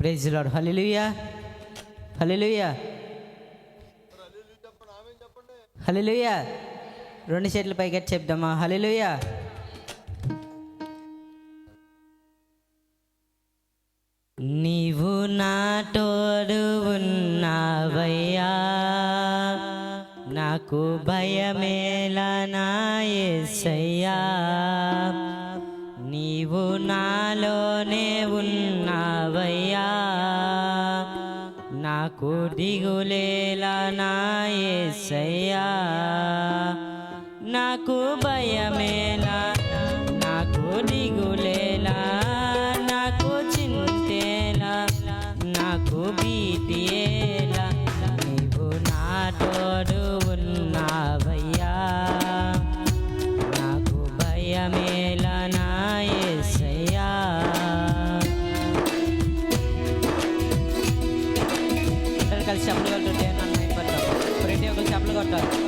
Praise lord హల్లెలూయా హల్లెలూయా హల్లెలూయా రెండు చేతుల పైకి చెప్దామా? హల్లెలూయా నీవు నా తోడు ఉన్నావయ్యా. నాకు భయమేలా నా యేసయ్యా. నీవు నాలోనే ఉన్నావయ్యా. నాకు దిగులేలా నాయసయ్యా నాకు భయమేలా కలిసి చెప్పులు కొట్టారు ప్రతి ఒక్కరు చెప్పులు కొట్టారు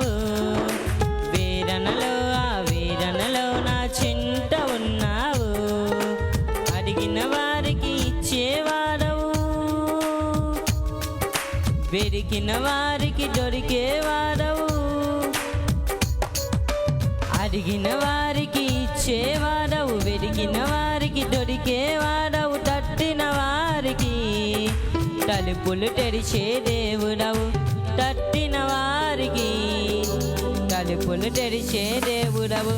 వెరికిన వారికి దొరికేవాడవు అడిగిన వారికి ఇచ్చేవాడవు వెరిగిన వారికి దొరికేవాడవు తట్టిన వారికి తలుపులు తెరిచే దేవుడవు. తట్టిన వారికి తలుపులు తెరిచే దేవుడవు.